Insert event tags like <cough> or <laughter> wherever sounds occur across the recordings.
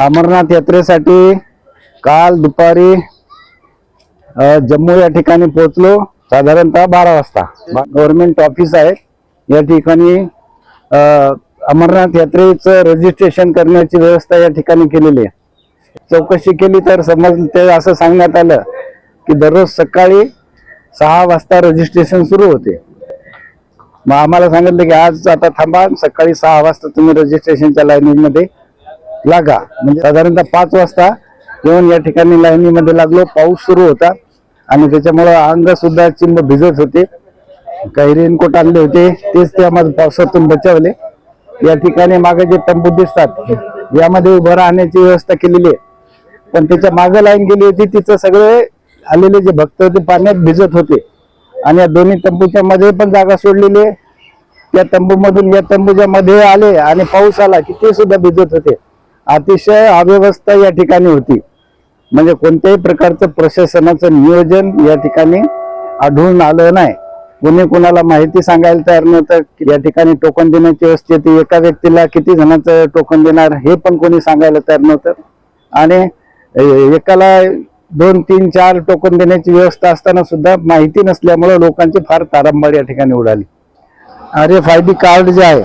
अमरनाथ यात्रेसाठी काल दुपारी जम्मू या ठिकाणी पोहोचलो. साधारणतः बारा वाजता. गव्हर्नमेंट ऑफिस आहे या ठिकाणी अमरनाथ यात्रेचं रजिस्ट्रेशन करण्याची व्यवस्था या ठिकाणी केलेली आहे. चौकशी केली तर समज ते असं सांगण्यात आलं की दररोज सकाळी सहा वाजता रजिस्ट्रेशन सुरू होते. मग आम्हाला सांगितलं की आज आता थांबा सकाळी सहा वाजता तुम्ही रजिस्ट्रेशनच्या लाईनीमध्ये लागा. म्हणजे साधारणतः पाच वाजता येऊन या ठिकाणी लाईनीमध्ये लागलो पाऊस सुरू होता. आणि त्याच्यामुळं अंग सुद्धा चिंब भिजत होते. काही रेनकोट आणले होते. तेच ते आम्हाला पावसातून बचावले. या ठिकाणी मागे जे तंबू दिसतात यामध्ये उभं राहण्याची व्यवस्था केलेली आहे. पण त्याच्यामागे लाईन गेली होती तिचं सगळे आलेले जे भक्त होते पाण्यात भिजत होते. आणि या दोन्ही तंबूच्या मध्ये पण जागा सोडलेली आहे. या तंबूमधून या तंबूच्या मध्ये आले आणि पाऊस आला की ते सुद्धा भिजत होते. अतिशय अव्यवस्था या ठिकाणी होती. म्हणजे कोणत्याही प्रकारचं प्रशासनाचं नियोजन या ठिकाणी आढळून आलं नाही. कोणी कोणाला माहिती सांगायला तयार नव्हतं की या ठिकाणी टोकन देण्याची व्यवस्था एका व्यक्तीला किती जणांचं टोकन देणार हे पण कोणी सांगायला तयार नव्हतं. आणि एकाला दोन तीन चार टोकन देण्याची व्यवस्था असताना सुद्धा माहिती नसल्यामुळे लोकांची फार तारांबळ या ठिकाणी उडाली. R F I D card जे आहे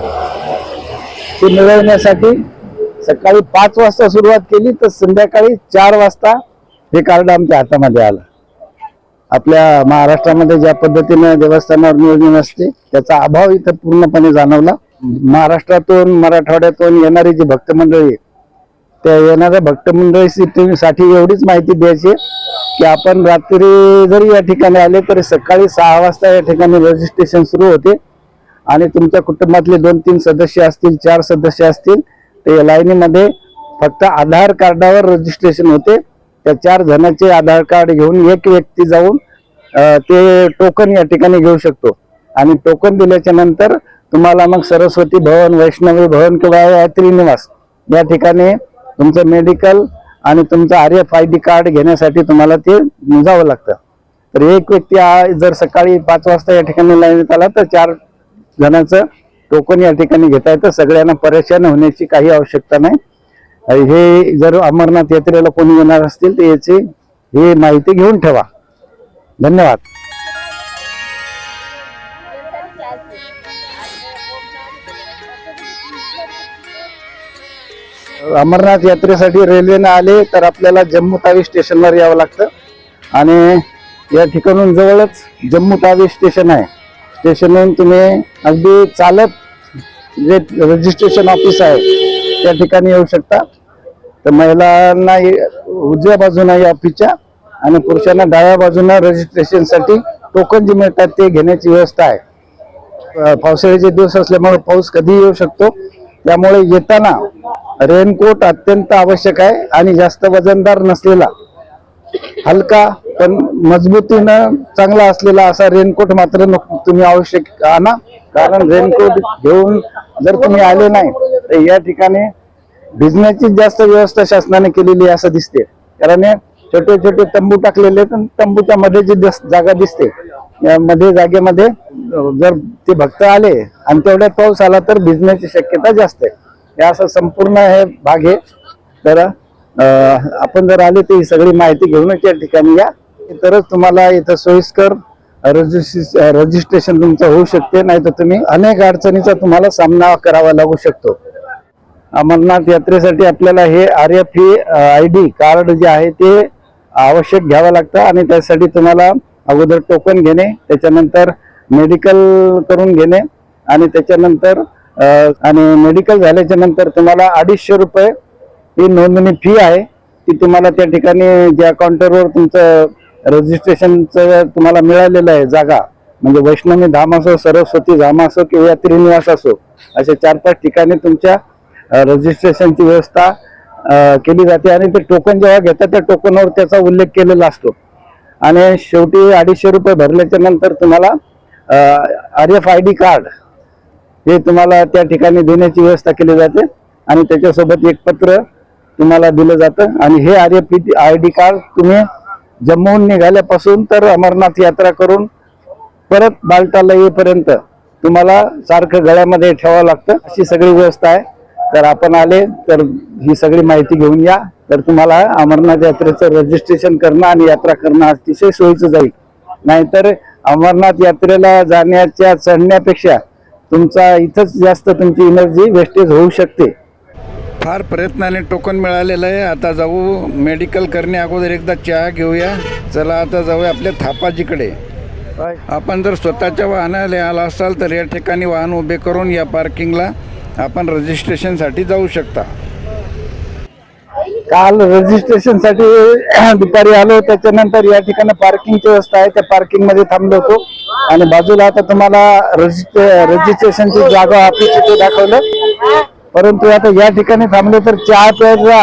ते मिळवण्यासाठी सकाळी पाच वाजता सुरुवात केली तर संध्याकाळी चार वाजता हे कार्ड आमच्या हातामध्ये आलं. आपल्या महाराष्ट्रामध्ये ज्या पद्धतीने देवस्थानावर नियोजन असते त्याचा अभाव इथं पूर्णपणे जाणवला. महाराष्ट्रातून मराठवाड्यातून येणारी जी भक्त मंडळी आहे, त्या येणाऱ्या भक्त मंडळी साठी एवढीच माहिती द्यायची की आपण रात्री जरी या ठिकाणी आले तरी सकाळी सहा वाजता या ठिकाणी रजिस्ट्रेशन सुरू होते. आणि तुमच्या कुटुंबातले दोन तीन सदस्य असतील चार सदस्य असतील ते लाईनीमध्ये फक्त आधार कार्डावर रजिस्ट्रेशन होते. त्या चार जणांचे आधार कार्ड घेऊन एक व्यक्ती जाऊन ते टोकन या ठिकाणी घेऊ शकतो. आणि टोकन दिल्याच्या नंतर तुम्हाला मग सरस्वती भवन वैष्णवी भवन किंवा यात्री निवास या ठिकाणी तुमचं मेडिकल आणि तुमचं R F I D card घेण्यासाठी तुम्हाला ते जावं लागतं. तर एक व्यक्ती जर सकाळी पाच वाजता या ठिकाणी लाईनीत आला तर चार जणांचं टोकन या ठिकाणी घेता येतं. सगळ्यांना परेशान होण्याची काही आवश्यकता नाही. हे जर अमरनाथ यात्रेला कोणी येणार असतील तर याची ही माहिती घेऊन ठेवा. धन्यवाद. अमरनाथ यात्रेसाठी रेल्वेनं आले तर आपल्याला जम्मू तावी स्टेशनवर यावं लागतं. आणि या ठिकाणून जवळच जम्मू तावी स्टेशन आहे. स्टेशनहून तुम्ही अगदी चालत जे रजिस्ट्रेशन ऑफिस आहे त्या ठिकाणी येऊ शकता. तर महिलांना उजव्या बाजूला या ऑफिसच्या आणि पुरुषांना डाव्या बाजूनं रजिस्ट्रेशनसाठी टोकन जे मिळतात ते घेण्याची व्यवस्था आहे. पावसाळ्याचे दिवस असल्यामुळे पाऊस कधी येऊ शकतो. त्यामुळे येताना रेनकोट अत्यंत आवश्यक आहे आणि जास्त वजनदार नसलेला हलका पण मजबूतीनं चांगला असलेला असा रेनकोट मात्र नको- तुम्ही आवश्यक आणा. कारण रेनकोट घेऊन जर तुम्ही आले नाही तर या ठिकाणी भिजण्याची जास्त व्यवस्था शासनाने केलेली असं दिसते कारण छोटे छोटे तंबू टाकलेले आहेत तंबूच्या मध्ये जी जागा दिसते मध्ये जागेमध्ये जर ते भक्त आले आणि तेवढ्या पाऊस आला तर भिजण्याची शक्यता जास्त आहे. हे असं संपूर्ण हे भाग आहे. तर आपण जर आले तर ही सगळी माहिती घेऊनच या ठिकाणी या. तरच तुम्हाला इथं सोयीस्कर रजिस्ट्रेशन तुमचं होऊ शकते नाही तर तुम्ही अनेक अडचणीचा तुम्हाला सामना करावा लागू शकतो. अमरनाथ यात्रेसाठी आपल्याला हे R F I D card जे आहे ते आवश्यक घ्यावं लागतं आणि त्यासाठी तुम्हाला अगोदर टोकन घेणे त्याच्यानंतर मेडिकल करून घेणे आणि त्याच्यानंतर आणि मेडिकल झाल्याच्यानंतर तुम्हाला अडीचशे रुपये ही नोंदणी फी आहे. ती तुम्हाला त्या ठिकाणी ज्या काउंटरवर तुमचं रजिस्ट्रेशनचं तुम्हाला मिळालेलं आहे जागा म्हणजे वैष्णवी धाम असो सरस्वती धाम असो किंवा त्रिनिवास असो अशा चार पाच ठिकाणी तुमच्या रजिस्ट्रेशनची व्यवस्था केली जाते. आणि ते टोकन जेव्हा घेतात त्या टोकनवर त्याचा उल्लेख केलेला असतो. आणि शेवटी अडीचशे रुपये भरल्याच्या नंतर तुम्हाला R F I D card हे तुम्हाला त्या ठिकाणी देण्याची व्यवस्था केली जाते. आणि त्याच्यासोबत एक पत्र तुम्हाला दिलं जातं. आणि हे R F I D card तुम्ही जम्मूहून निघाल्यापासून तर अमरनाथ यात्रा करून परत बालटाला येईपर्यंत तुम्हाला सारखं गळ्यामध्ये ठेवावं लागतं. अशी सगळी व्यवस्था आहे. तर आपण आले तर ही सगळी माहिती घेऊन या. तर तुम्हाला अमरनाथ यात्रेचं रजिस्ट्रेशन करणं आणि यात्रा करणं अतिशय सोयीचं जाईल. नाहीतर अमरनाथ यात्रेला जाण्याच्या चढण्यापेक्षा तुमचा इथंच जास्त तुमची एनर्जी वेस्टेज होऊ शकते. फार प्रयत्नाने टोकन मिळालेलं आहे. आता जाऊ मेडिकल करण्या अगोदर एकदा चहा घेऊया. चला आता जाऊया आपल्या थापाजीकडे. आपण जर स्वतःच्या वाहनाला आला असाल तर या ठिकाणी वाहन उभे करून या पार्किंगला आपण रजिस्ट्रेशनसाठी जाऊ शकता. काल रजिस्ट्रेशनसाठी <clears throat> दुपारी आलो. त्याच्यानंतर या ठिकाणी पार्किंगची व्यवस्था आहे. त्या पार्किंगमध्ये थांबलो होतो. आणि बाजूला आता तुम्हाला रजिस्ट्रे रजिस्ट्रेशनची जागा ऑफिस तिथे दाखवलं. परंतु आता या ठिकाणी थांबलो तर चहा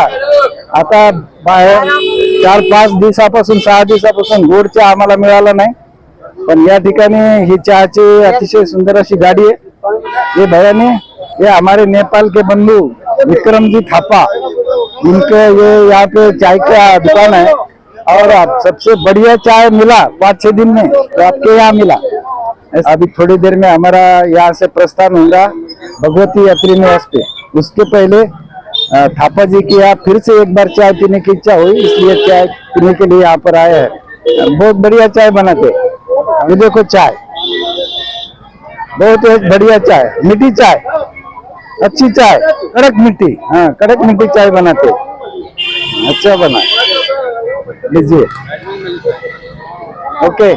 आता बाहेर चार पाच दिवसापासून, सहा दिवसापासून गोड चहा आम्हाला मिळाला नाही. पण या ठिकाणी ही चहाची अतिशय सुंदर अशी गाडी आहे. ये भैयाने ये हमारे नेपाल के बंधु विक्रम जी थापा. इनके ये यहाँ पे चाय का दुकान है और आप सबसे बढ़िया चाय मिला पाँच छह दिन में तो आपके यहाँ मिला। अभी थोड़ी देर में हमारा यहाँ से प्रस्थान होगा, भगवती यात्री निवास पे। उसके पहले थापा जी की यहाँ फिर से एक बार चाय पीने की इच्छा हुई, इसलिए चाय पीने के लिए यहाँ पर आए हैं। बहुत बढ़िया चाय बनाते ये देखो चाय। बहुत एक बढ़िया चाय, मीठी चाय। अच्छी चाय, कड़क मिट्टी। हाँ कड़क मीठी चाय बनाते अच्छा बना। लीजिए। ओके।